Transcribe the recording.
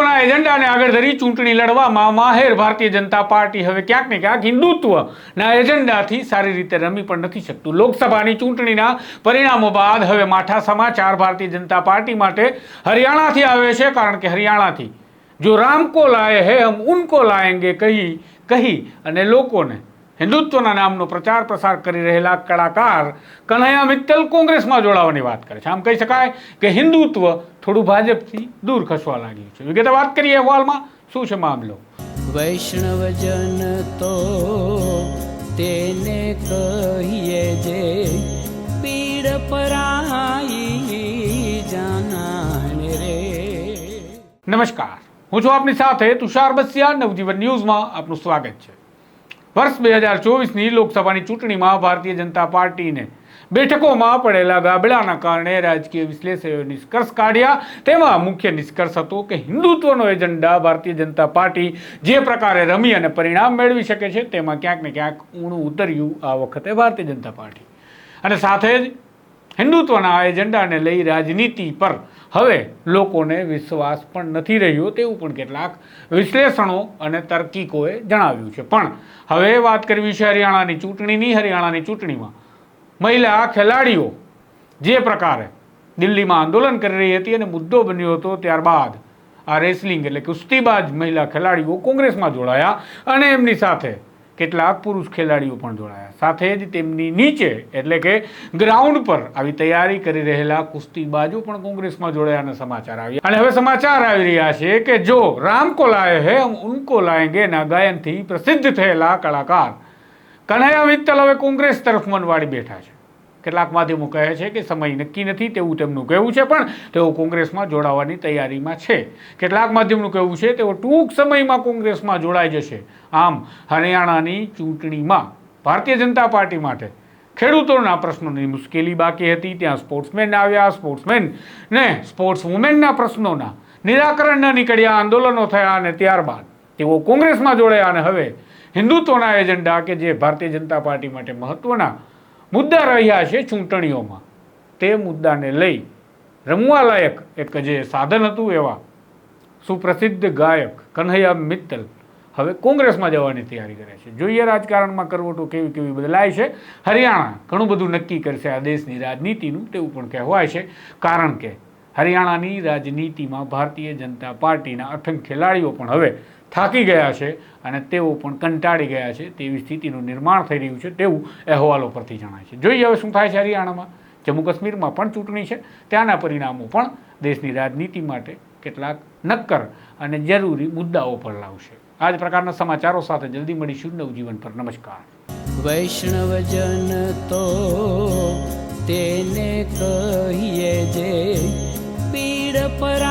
હિન્દુત્વના એજન્ડાને આગળ ધરી ચૂંટણી લડવામાં માહેર ભારતીય જનતા પાર્ટી હવે ક્યાંક ને ક્યાંક હિન્દુત્વના એજન્ડાથી સારી રીતે રમી પણ નથી શકતું. લોકસભાની ચૂંટણીના પરિણામો બાદ હવે માઠા સમાચાર ભારતીય જનતા પાર્ટી માટે હરિયાણાથી આવે છે, કારણ કે હરિયાણાથી. જો રામ લાએ હે, હમ ઉનકો લાએંગે કહી કહી અને લોકોને હિન્દુત્વના નામનો પ્રચાર પ્રસાર કરી રહેલા કલાકાર કન્હૈયા મિત્તલ કોંગ્રેસમાં જોડાવાની વાત કરે છે. આમ કહી શકાય કે હિન્દુત્વ થોડું ભાજપથી દૂર ખસવા લાગ્યું છે. વિગતે વાત કરીએ અહેવાલમાં. શું છે મામલો? વૈષ્ણવજન તો તેને કહીએ જે પીડ પરાઈ જાનાને રે. નમસ્કાર. હું છું આપની સાથે તુષાર બસિયા. નવજીવન ન્યૂઝમાં આપનું સ્વાગત છે. વર્ષ બે હજાર ચોવીસની લોકસભાની ચૂંટણીમાં ભારતીય જનતા પાર્ટીને બેઠકોમાં પડેલા ગાબડાના કારણે રાજકીય વિશ્લેષકોએ નિષ્કર્ષ કાઢ્યા. તેમાં મુખ્ય નિષ્કર્ષ હતો કે હિન્દુત્વનો એજન્ડા ભારતીય જનતા પાર્ટી જે પ્રકારે રમી અને પરિણામ મેળવી શકે છે, તેમાં ક્યાંક ને ક્યાંક ઊણું ઉતર્યું આ વખતે ભારતીય જનતા પાર્ટી. અને સાથે જ હિન્દુત્વના એજન્ડાને લઈ રાજનીતિ પર હવે લોકોને વિશ્વાસ પણ નથી રહ્યો તેવું પણ કેટલાક વિશ્લેષણો અને તર્કીકોએ જણાવ્યું છે. પણ હવે વાત કરવી છે હરિયાણાની ચૂંટણીની. હરિયાણાની ચૂંટણીમાં મહિલા ખેલાડીઓ જે પ્રકારે દિલ્હીમાં આંદોલન કરી રહી હતી અને મુદ્દો બન્યો હતો ત્યારબાદ આ રેસલિંગ એટલે કુસ્તીબાજ મહિલા ખેલાડીઓ કોંગ્રેસમાં જોડાયા અને એમની સાથે કેટલાક પુરુષ ખેલાડીઓ પણ જોડાયા. સાથે જ તેમની નીચે, એટલે કે ગ્રાઉન્ડ પર આવી તૈયારી કરી રહેલા કુસ્તીબાજો પણ કોંગ્રેસમાં જોડાયાના સમાચાર આવ્યા. અને હવે સમાચાર આવી રહ્યા છે કે જો રામ લાયે હે, હમ ઉनको લાએંગે ગાયનથી પ્રસિદ્ધ થયેલા કલાકાર કન્હૈયા મિત્તલ હવે કોંગ્રેસ તરફ મનવાડી બેઠા છે. કેટલાક માધ્યમો કહે છે કે સમય નક્કી નથી તેવું તેમનું કહેવું છે, પણ તેઓ કોંગ્રેસમાં જોડાવાની તૈયારીમાં છે. કેટલાક માધ્યમનું કહેવું છે, તેઓ ટૂંક સમયમાં કોંગ્રેસમાં જોડાઈ જશે. આમ, હરિયાણાની ચૂંટણીમાં ભારતીય જનતા પાર્ટી માટે ખેડૂતોના પ્રશ્નોની મુશ્કેલી બાકી હતી. ત્યાં સ્પોર્ટ્સમેન આવ્યા, સ્પોર્ટ્સમેન ને સ્પોર્ટ્સ વુમેનના પ્રશ્નોના નિરાકરણ ન નીકળ્યા, આંદોલનો થયા અને ત્યારબાદ તેઓ કોંગ્રેસમાં જોડાયા. અને હવે હિન્દુત્વના એજન્ડા કે જે ભારતીય જનતા પાર્ટી માટે મહત્વના મુદ્દા રહ્યા છે ચૂંટણીઓમાં. તે મુદ્દાને લઈ રમવા લાયક એક જે સાધન હતું એવા સુપ્રસિદ્ધ ગાયક કન્હૈયા મિત્તલ હવે કોંગ્રેસમાં જવાની તૈયારી કરે છે. જોઈએ રાજકારણમાં કરવટો કેવી કેવી બદલાય છે. હરિયાણા ઘણું બધું નક્કી કરશે આ દેશની રાજનીતિનું, તેવું પણ કહેવાય છે. કારણ કે હરિયાણાની રાજનીતિમાં ભારતીય જનતા પાર્ટીના અઠંગ ખેલાડીઓ પણ હવે થાકી ગયા છે અને તેઓ પણ કંટાળી ગયા છે તેવી સ્થિતિનું નિર્માણ થઈ રહ્યું છે તેવું અહેવાલો પરથી જણાય છે. જોઈએ હવે શું થાય છે હરિયાણામાં. જમ્મુ કાશ્મીરમાં પણ ચૂંટણી છે. ત્યાંના પરિણામો પણ દેશની રાજનીતિ માટે કેટલાક નક્કર અને જરૂરી મુદ્દાઓ પર લાવશે. આ જ પ્રકારના સમાચારો સાથે જલ્દી મળીશું નવજીવન પર. નમસ્કાર. વૈષ્ણવજન તો તેને કહીએ જે પીડ પરાઈ